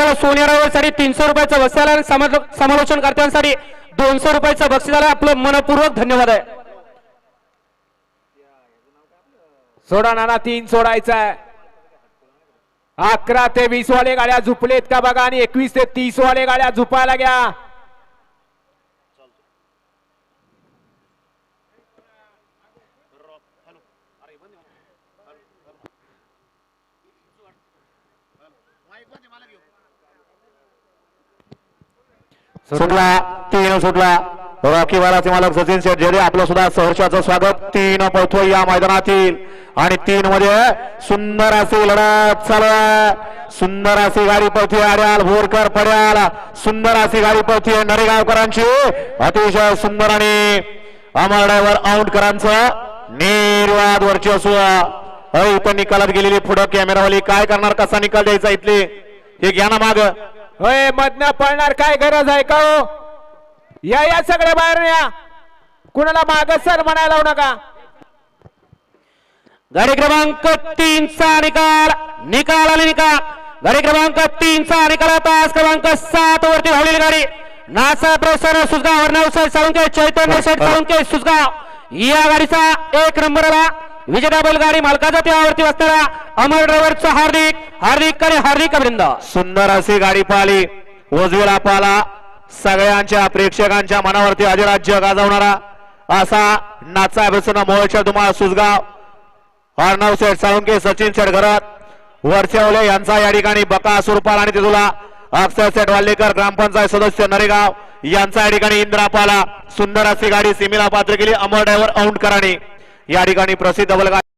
बघा सोनेरावसाठी तीनशे रुपयाचं बक्षीस आणि समालोचन करत्यांसाठी दोनशे रुपयाचं बक्षीस आलं आपलं मनपूर्वक धन्यवाद आहे. सोडा नाना तीन सोडायचा आहे. अकरा ते वीस वाले गाड्या झुपलेत का बघा आणि एकवीस ते तीस वाले गाड्या झुपायला घ्या. सुटला तीन सुटला. रॉकी बाराचे मालक सचिन शेठ जेडे आपलं सुद्धा सहर्षाचं स्वागत. तीन पळतो या मैदानातील. आणि तीन मध्ये सुंदर अशी लढत चालू सुंदर अशी गाडी पळते आर्याल भोरकर पड्याल. सुंदर अशी गाडी पळते नरेगावकरांची. अतिशय सुंदर आणि अमर ड्रायव्हर औंडकरांचं निर्वाद वर्चस्व. अ, इथं निकालात गेलेली पुढं कॅमेरावाली काय करणार कसा निकाल द्यायचा इथली? हे घ्या ना माग. होय मधनं पळणार काय गरज आहे का हो? या या सगळ्या बाहेर या. कुणाला माग सर म्हणायला लावू नका. गाडी क्रमांक तीनचा निकाल निकाल आले निकाल. गाडी क्रमांक तीनचा निकाल तास क्रमांक सात वरती धावलेली गाडी. नासा प्रसन्न सुसगाव अर्णव साहेब साळुंके चैतन्य साहेब साळुंके सुजगाव. या गाडीचा एक नंबरला विजेता बैलगाडी मालकाचा त्यावरती असणारा अमर ड्रायव्हरचं हार्दिक हार्दिक आणि हार्दिक अभिनंदन. सुंदर अशी गाडी पाहिली. उजवेला पाला सगळ्यांच्या प्रेक्षकांच्या मनावरती अधिराज्य गाजवणारा असा नाचा बसून मोहच्या तुम्हाला सुजगाव. अर्णव शेठ साळुंके सचिन शेठ घरत वरचेवले यांचा या ठिकाणी बका सुरपाल आणि तिथुला अक्षर शेठ वाल्लेकर ग्रामपंचायत सदस्य नरेगाव यांचा या ठिकाणी इंद्रापाला सुंदर अशी गाडी सीमेला पात्र केली. अमर ड्रायव्हर औंडकरांनी या ठिकाणी प्रसिद्ध बलगा